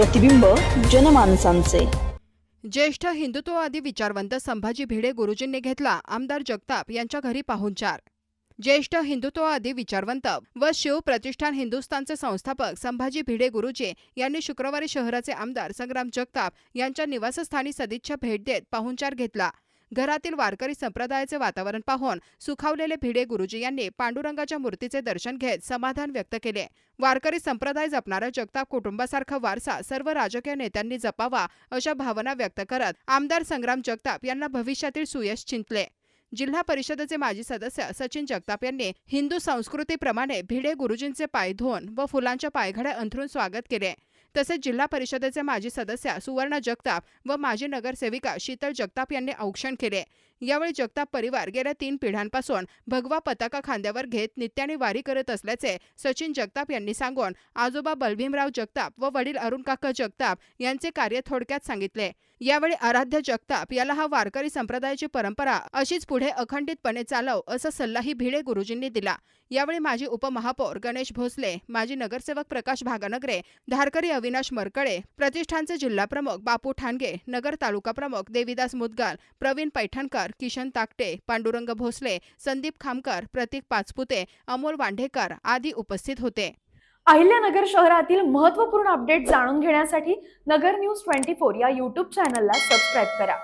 प्रतिबिंब जनमानसांचे. ज्येष्ठ हिंदुत्ववादी विचारवंत संभाजी भिडे गुरुजींनी घेतला आमदार जगताप यांच्या घरी पाहुणचार ज्येष्ठ हिंदुत्ववादी विचारवंत व शिव प्रतिष्ठान हिंदुस्थानचे संस्थापक संभाजी भिडे गुरुजी यांनी शुक्रवारी शहराचे आमदार संग्राम जगताप यांच्या निवासस्थानी सदिच्छा भेट देत पाहुणचार घेतला. घरातील वारकरी संप्रदायाचे वातावरण पाहून सुखावलेले भिडे गुरुजी यांनी पांडुरंगाच्या मूर्तीचे दर्शन घेत समाधान व्यक्त केले. वारकरी संप्रदाय जपणारा जगताप कुटुंबासारखा वारसा सर्व राजकीय नेत्यांनी जपावा अशा भावना व्यक्त करत आमदार संग्राम जगताप यांना भविष्यातील सुयश चिंतले जिल्हा परिषदेचे माजी सदस्य सचिन जगताप यांनी हिंदू संस्कृतीप्रमाणे भिडे गुरुजींचे पाय धुवून व फुलांच्या पायघड्या अंथरून स्वागत केले. तसेच जिल्हा परिषदेचे माजी सदस्य सुवर्ण जगताप व माजी नगरसेविका शीतल जगताप यांनी औक्षण केले. यावेळी जगताप परिवार गेल्या तीन पिढ्यांपासून भगवा पताका खांद्यावर घेत नित्याने वारी करत असल्याचे सचिन जगताप यांनी सांगून आजोबा बलभीमराव जगताप व वडील अरुण काका जगताप यांचे कार्य थोडक्यात सांगितले. यावेळी आराध्य जगताप याला हा वारकरी संप्रदायाची परंपरा अशीच पुढे अखंडितपणे चालव असा सल्लाही भिडे गुरुजींनी दिला. यावेळी माजी उपमहापौर गणेश भोसले माजी नगरसेवक प्रकाश भागानगरे धारकरी अविनाश मरकळे प्रतिष्ठानचे जिल्हाप्रमुख बापू ठाणगे नगर तालुका प्रमुख देविदास मुदगाल प्रवीण पैठणकर किशन ताकटे पांडुरंग भोसले संदीप खामकर प्रतीक पाचपुते अमोल वांढेकर आदी उपस्थित होते. अहिल्यानगर शहरातील महत्त्वपूर्ण अपडेट जाणून घेण्यासाठी नगर न्यूज ट्वेंटी फोर या यूट्यूब चॅनलला सबस्क्राईब करा.